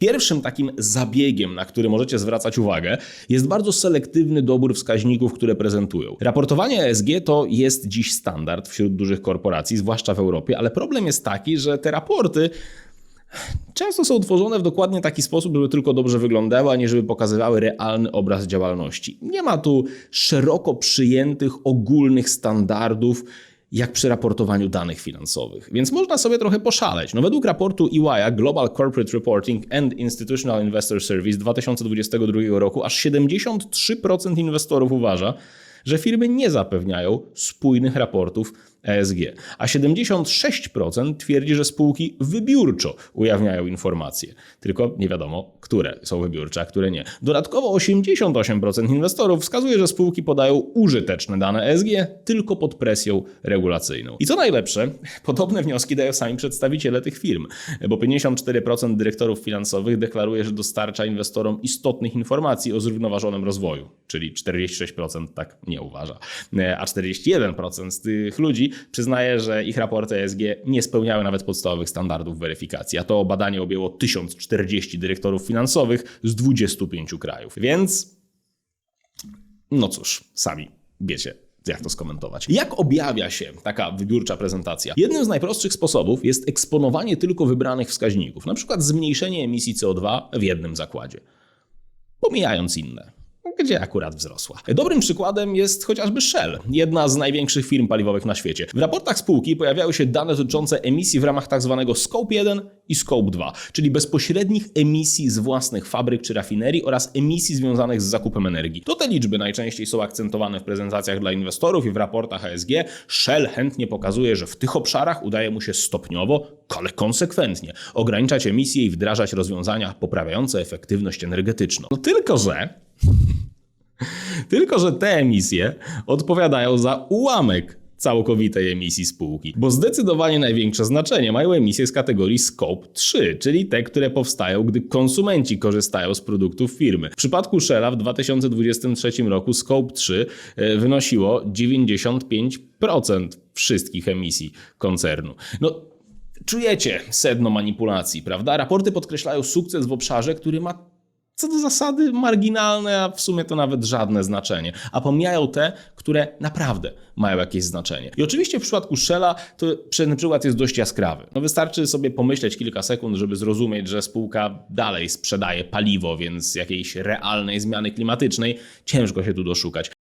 Pierwszym takim zabiegiem, na który możecie zwracać uwagę, jest bardzo selektywny dobór wskaźników, które prezentują. Raportowanie ESG to jest dziś standard wśród dużych korporacji, zwłaszcza w Europie, ale problem jest taki, że te raporty często są tworzone w dokładnie taki sposób, żeby tylko dobrze wyglądały, a nie żeby pokazywały realny obraz działalności. Nie ma tu szeroko przyjętych ogólnych standardów, jak przy raportowaniu danych finansowych. Więc można sobie trochę poszaleć. No według raportu EY Global Corporate Reporting and Institutional Investor Service 2022 roku aż 73% inwestorów uważa, że firmy nie zapewniają spójnych raportów ESG, a 76% twierdzi, że spółki wybiórczo ujawniają informacje, tylko nie wiadomo, które są wybiórcze, a które nie. Dodatkowo 88% inwestorów wskazuje, że spółki podają użyteczne dane ESG tylko pod presją regulacyjną. I co najlepsze, podobne wnioski dają sami przedstawiciele tych firm, bo 54% dyrektorów finansowych deklaruje, że dostarcza inwestorom istotnych informacji o zrównoważonym rozwoju, czyli 46% tak nie uważa, a 41% z tych ludzi przyznaje, że ich raporty ESG nie spełniały nawet podstawowych standardów weryfikacji, a to badanie objęło 1040 dyrektorów finansowych z 25 krajów. Więc no cóż, sami wiecie, jak to skomentować. Jak objawia się taka wybiórcza prezentacja? Jednym z najprostszych sposobów jest eksponowanie tylko wybranych wskaźników, na przykład zmniejszenie emisji CO2 w jednym zakładzie, pomijając inne gdzie akurat wzrosła. Dobrym przykładem jest chociażby Shell, jedna z największych firm paliwowych na świecie. W raportach spółki pojawiały się dane dotyczące emisji w ramach tzw. Scope 1 i Scope 2, czyli bezpośrednich emisji z własnych fabryk czy rafinerii oraz emisji związanych z zakupem energii. To te liczby najczęściej są akcentowane w prezentacjach dla inwestorów i w raportach ESG. Shell chętnie pokazuje, że w tych obszarach udaje mu się stopniowo, ale konsekwentnie ograniczać emisje i wdrażać rozwiązania poprawiające efektywność energetyczną. No tylko, że tylko, że te emisje odpowiadają za ułamek całkowitej emisji spółki, bo zdecydowanie największe znaczenie mają emisje z kategorii Scope 3, czyli te, które powstają, gdy konsumenci korzystają z produktów firmy. W przypadku Shella w 2023 roku Scope 3 e, wynosiło 95% wszystkich emisji koncernu. No, czujecie sedno manipulacji, prawda? Raporty podkreślają sukces w obszarze, który ma co do zasady marginalne, a w sumie to nawet żadne znaczenie, a pomijają te, które naprawdę mają jakieś znaczenie. I oczywiście w przypadku Shella to ten przykład jest dość jaskrawy. No wystarczy sobie pomyśleć kilka sekund, żeby zrozumieć, że spółka dalej sprzedaje paliwo, więc jakiejś realnej zmiany klimatycznej ciężko się tu doszukać.